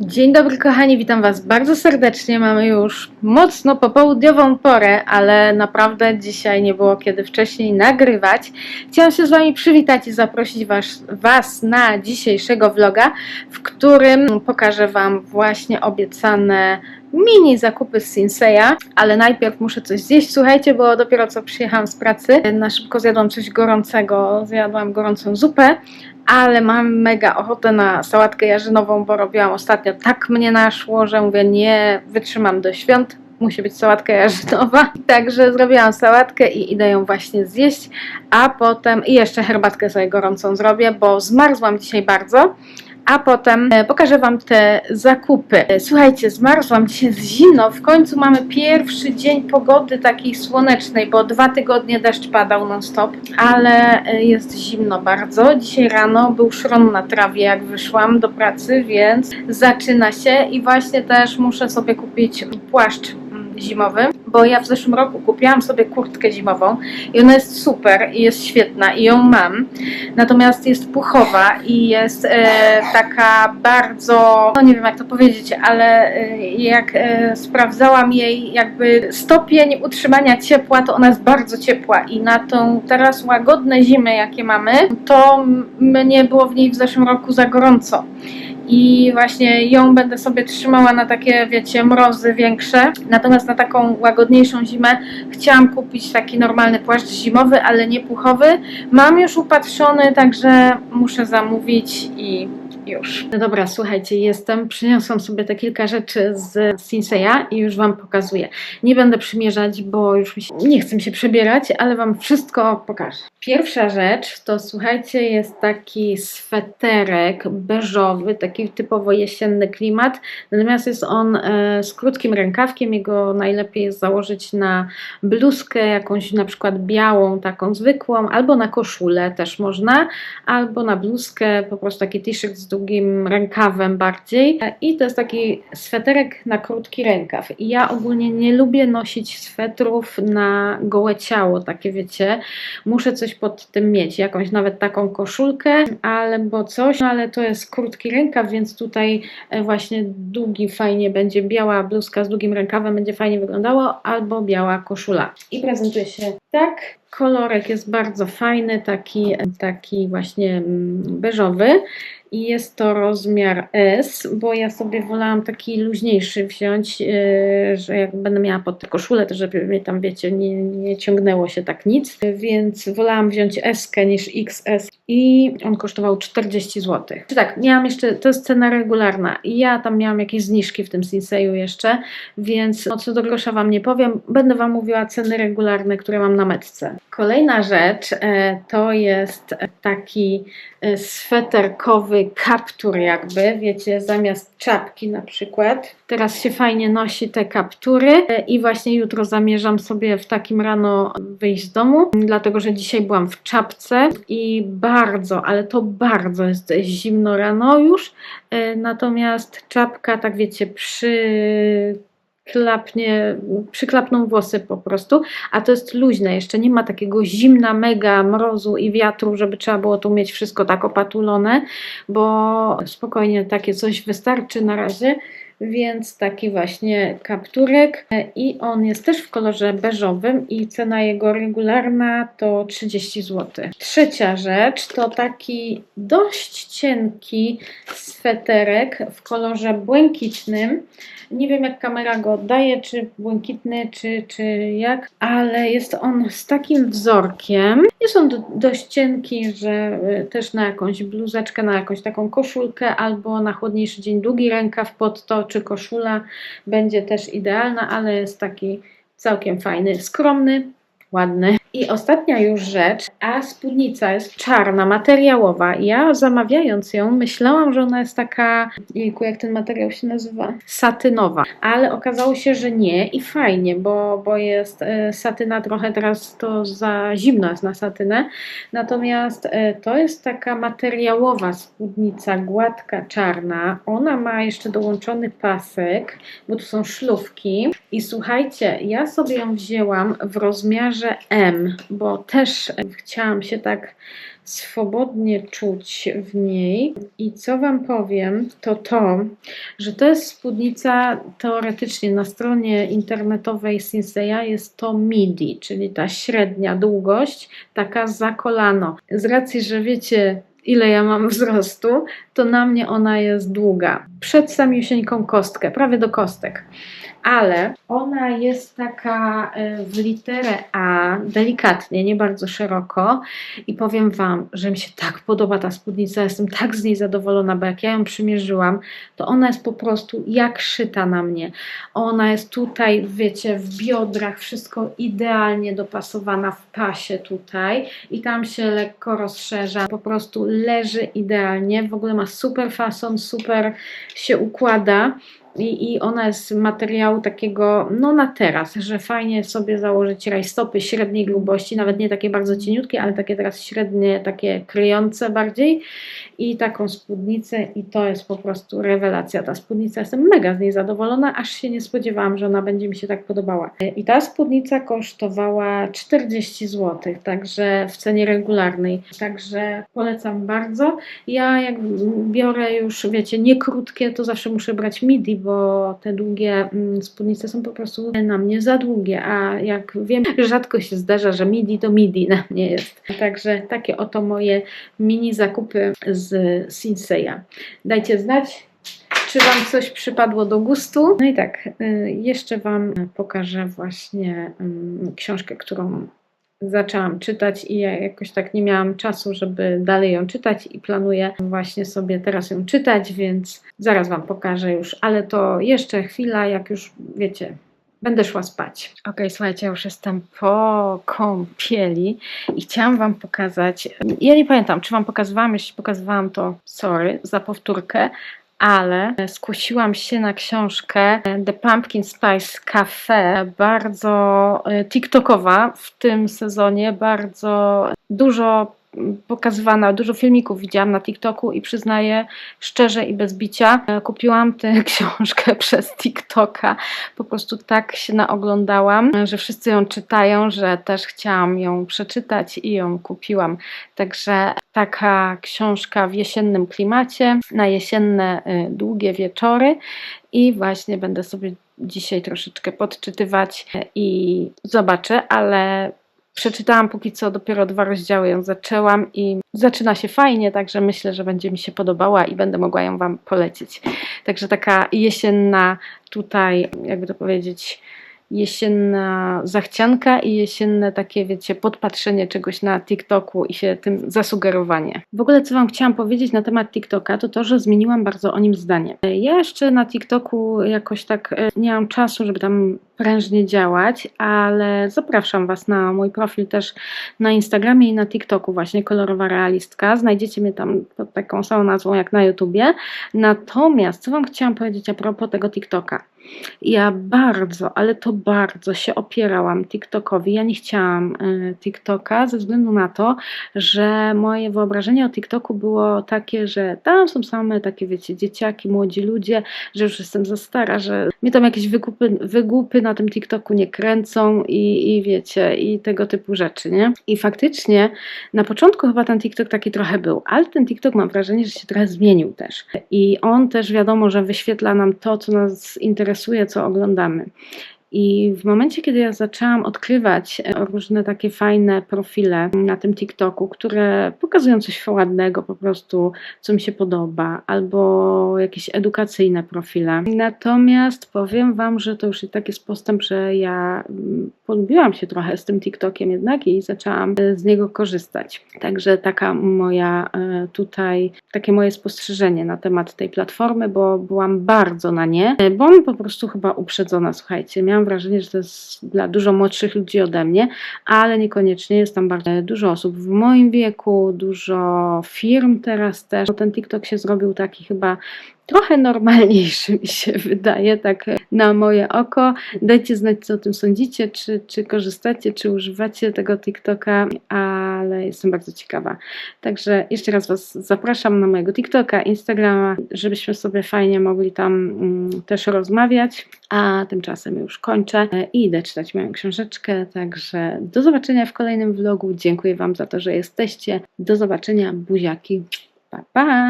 Dzień dobry kochani, witam Was bardzo serdecznie. Mamy już mocno popołudniową porę, ale naprawdę dzisiaj nie było kiedy wcześniej nagrywać. Chciałam się z Wami przywitać i zaprosić was, was na dzisiejszego vloga, w którym pokażę Wam właśnie obiecane mini zakupy z Sinseya, ale najpierw muszę coś zjeść. Słuchajcie, bo dopiero co przyjechałam z pracy, na szybko zjadłam coś gorącego, zjadłam gorącą zupę, ale mam mega ochotę na sałatkę jarzynową, bo robiłam ostatnio tak mnie naszło, że mówię, nie wytrzymam do świąt, musi być sałatka jarzynowa. Także zrobiłam sałatkę i idę ją właśnie zjeść, a potem i jeszcze herbatkę sobie gorącą zrobię, bo zmarzłam dzisiaj bardzo. A potem e, pokażę Wam te zakupy. E, Słuchajcie, zmarzłam dzisiaj z zimno. W końcu mamy pierwszy dzień pogody takiej słonecznej, bo dwa tygodnie deszcz padał non-stop, ale e, jest zimno bardzo. Dzisiaj rano był szron na trawie, jak wyszłam do pracy, więc zaczyna się i właśnie też muszę sobie kupić płaszcz mm, zimowy, bo ja w zeszłym roku kupiłam sobie kurtkę zimową i ona jest super i jest świetna i ją mam. Natomiast jest puchowa i jest e, taka bardzo, no nie wiem jak to powiedzieć, ale e, jak e, sprawdzałam jej jakby stopień utrzymania ciepła, to ona jest bardzo ciepła i na tą teraz łagodne zimy jakie mamy, to mnie było w niej w zeszłym roku za gorąco i właśnie ją będę sobie trzymała na takie, wiecie, mrozy większe. Natomiast na taką łagodniejszą zimę chciałam kupić taki normalny płaszcz zimowy, ale nie puchowy. Mam już upatrzony, także muszę zamówić i już. No dobra, słuchajcie, jestem. Przyniosłam sobie te kilka rzeczy z Sinseya i już Wam pokazuję. Nie będę przymierzać, bo już się, nie chcę się przebierać, ale Wam wszystko pokażę. Pierwsza rzecz to słuchajcie, jest taki sweterek beżowy, taki typowo jesienny klimat. Natomiast jest on e, z krótkim rękawkiem. Jego najlepiej jest założyć na bluzkę, jakąś na przykład białą, taką zwykłą, albo na koszulę też można, albo na bluzkę, po prostu taki t-shirt z długim rękawem bardziej. I to jest taki sweterek na krótki rękaw. I ja ogólnie nie lubię nosić swetrów na gołe ciało, takie wiecie. Muszę coś pod tym mieć, jakąś nawet taką koszulkę, albo coś, no ale to jest krótki rękaw, więc tutaj e, właśnie długi fajnie będzie, biała bluzka z długim rękawem będzie fajnie wyglądało, albo biała koszula. I prezentuje się tak. Kolorek jest bardzo fajny, taki, taki właśnie mm, beżowy i jest to rozmiar S, bo ja sobie wolałam taki luźniejszy wziąć, yy, że jak będę miała pod tę koszulę, to żeby mnie tam, wiecie, nie, nie ciągnęło się tak nic, więc wolałam wziąć S niż XS i on kosztował 40 zł. Tak, miałam jeszcze, to jest cena regularna i ja tam miałam jakieś zniżki w tym Sinseyu jeszcze, więc no co do grosza Wam nie powiem, będę Wam mówiła ceny regularne, które mam na metce. Kolejna rzecz e, to jest taki e, sweterkowy kaptur jakby, wiecie, zamiast czapki na przykład. Teraz się fajnie nosi te kaptury e, i właśnie jutro zamierzam sobie w takim rano wyjść z domu, dlatego że dzisiaj byłam w czapce i bardzo, ale to bardzo jest zimno rano już, e, natomiast czapka, tak wiecie, przy klapnie, przyklapną włosy po prostu, a to jest luźne, jeszcze nie ma takiego zimna, mega mrozu i wiatru, żeby trzeba było tu mieć wszystko tak opatulone, bo spokojnie takie coś wystarczy na razie, więc taki właśnie kapturek i on jest też w kolorze beżowym i cena jego regularna to 30 zł. Trzecia rzecz to taki dość cienki sweterek w kolorze błękitnym. Nie wiem jak kamera go oddaje, czy błękitny, czy, czy jak, ale jest on z takim wzorkiem. Do, dość cienki, że y, też na jakąś bluzeczkę, na jakąś taką koszulkę, albo na chłodniejszy dzień długi rękaw pod to, czy koszula będzie też idealna, ale jest taki całkiem fajny, skromny, ładny. I ostatnia już rzecz, a spódnica jest czarna, materiałowa. Ja zamawiając ją myślałam, że ona jest taka, jejku, jak ten materiał się nazywa? Satynowa, ale okazało się, że nie i fajnie, bo, bo jest e, satyna trochę teraz to za zimno jest na satynę, natomiast e, to jest taka materiałowa spódnica, gładka, czarna. Ona ma jeszcze dołączony pasek, bo tu są szlufki i słuchajcie, ja sobie ją wzięłam w rozmiarze M, bo też chciałam się tak swobodnie czuć w niej. I co Wam powiem, to to, że to jest spódnica teoretycznie na stronie internetowej Sinseya jest to midi, czyli ta średnia długość, taka za kolano. Z racji, że wiecie, ile ja mam wzrostu, to na mnie ona jest długa. Przed samiusieńką kostkę, prawie do kostek ale ona jest taka e, w literę A, delikatnie, nie bardzo szeroko i powiem Wam, że mi się tak podoba ta spódnica, jestem tak z niej zadowolona, bo jak ja ją przymierzyłam, to ona jest po prostu jak szyta na mnie. Ona jest tutaj, wiecie, w biodrach, wszystko idealnie dopasowana w pasie tutaj i tam się lekko rozszerza, po prostu leży idealnie, w ogóle ma super fason, super się układa i, i ona jest materiału takiego, no na teraz, że fajnie sobie założyć rajstopy średniej grubości, nawet nie takie bardzo cieniutkie, ale takie teraz średnie, takie kryjące bardziej i taką spódnicę i to jest po prostu rewelacja. Ta spódnica, jestem mega z niej zadowolona, aż się nie spodziewałam, że ona będzie mi się tak podobała. I ta spódnica kosztowała 40 zł, także w cenie regularnej, także polecam bardzo. Ja jak biorę już, wiecie, nie krótkie, to zawsze muszę brać midi, bo te długie mm, spódnice są po prostu na mnie za długie, a jak wiem, rzadko się zdarza, że midi to midi na mnie jest. Także takie oto moje mini zakupy z Sinseya. Dajcie znać, czy Wam coś przypadło do gustu. No i tak, y, jeszcze Wam pokażę właśnie mm, książkę, którą zaczęłam czytać i ja jakoś tak nie miałam czasu, żeby dalej ją czytać i planuję właśnie sobie teraz ją czytać, więc zaraz Wam pokażę już, ale to jeszcze chwila, jak już wiecie, Będę szła spać. Ok, słuchajcie, już jestem po kąpieli i chciałam Wam pokazać. Ja nie pamiętam, czy Wam pokazywałam, jeśli pokazywałam, to sorry za powtórkę, ale skusiłam się na książkę The Pumpkin Spice Cafe, bardzo e, TikTokowa w tym sezonie, bardzo dużo pokazywana, dużo filmików widziałam na TikToku i przyznaję szczerze i bez bicia, e, kupiłam tę książkę przez TikToka. Po prostu tak się naoglądałam, że wszyscy ją czytają, że też chciałam ją przeczytać i ją kupiłam. Także taka książka w jesiennym klimacie, na jesienne y, długie wieczory i właśnie będę sobie dzisiaj troszeczkę podczytywać i zobaczę, ale Przeczytałam póki co dopiero dwa rozdziały, ją zaczęłam i zaczyna się fajnie, także myślę, że będzie mi się podobała i będę mogła ją Wam polecić. Także taka jesienna tutaj, jakby to powiedzieć, jesienna zachcianka i jesienne takie, wiecie, podpatrzenie czegoś na TikToku i się tym zasugerowanie. W ogóle, co Wam chciałam powiedzieć na temat TikToka, to to, że zmieniłam bardzo o nim zdanie. Ja jeszcze na TikToku jakoś tak e, nie mam czasu, żeby tam prężnie działać, ale zapraszam Was na mój profil też na Instagramie i na TikToku, właśnie kolorowa realistka. Znajdziecie mnie tam pod taką samą nazwą jak na YouTubie. Natomiast, co Wam chciałam powiedzieć a propos tego TikToka? Ja bardzo, ale to bardzo się opierałam TikTokowi. Ja nie chciałam y, TikToka ze względu na to, że moje wyobrażenie o TikToku było takie, że tam są same takie, wiecie, dzieciaki, młodzi ludzie, że już jestem za stara, że mnie tam jakieś wygłupy na tym TikToku nie kręcą i, i wiecie, i tego typu rzeczy, nie? I faktycznie na początku chyba ten TikTok taki trochę był, ale ten TikTok mam wrażenie, że się trochę zmienił też. I on też wiadomo, że wyświetla nam to, co nas interesuje, co oglądamy. I w momencie, kiedy ja zaczęłam odkrywać e, różne takie fajne profile na tym TikToku, które pokazują coś ładnego, po prostu, co mi się podoba, albo jakieś edukacyjne profile. Natomiast powiem Wam, że to już i tak jest postęp, że ja mm, polubiłam się trochę z tym TikTokiem jednak i zaczęłam e, z niego korzystać. Także taka moja e, tutaj, takie moje spostrzeżenie na temat tej platformy, bo byłam bardzo na nie, bo po prostu chyba uprzedzona, słuchajcie. Miałam wrażenie, że to jest dla dużo młodszych ludzi ode mnie, ale niekoniecznie jest tam bardzo dużo osób w moim wieku, dużo firm teraz też. Ten TikTok się zrobił taki chyba trochę normalniejszy mi się wydaje, tak na moje oko. Dajcie znać, co o tym sądzicie, czy, czy korzystacie, czy używacie tego TikToka, ale jestem bardzo ciekawa. Także jeszcze raz Was zapraszam na mojego TikToka, Instagrama, żebyśmy sobie fajnie mogli tam mm, też rozmawiać. A tymczasem już kończę e, i idę czytać moją książeczkę. Także do zobaczenia w kolejnym vlogu. Dziękuję Wam za to, że jesteście. Do zobaczenia, buziaki. Pa, pa!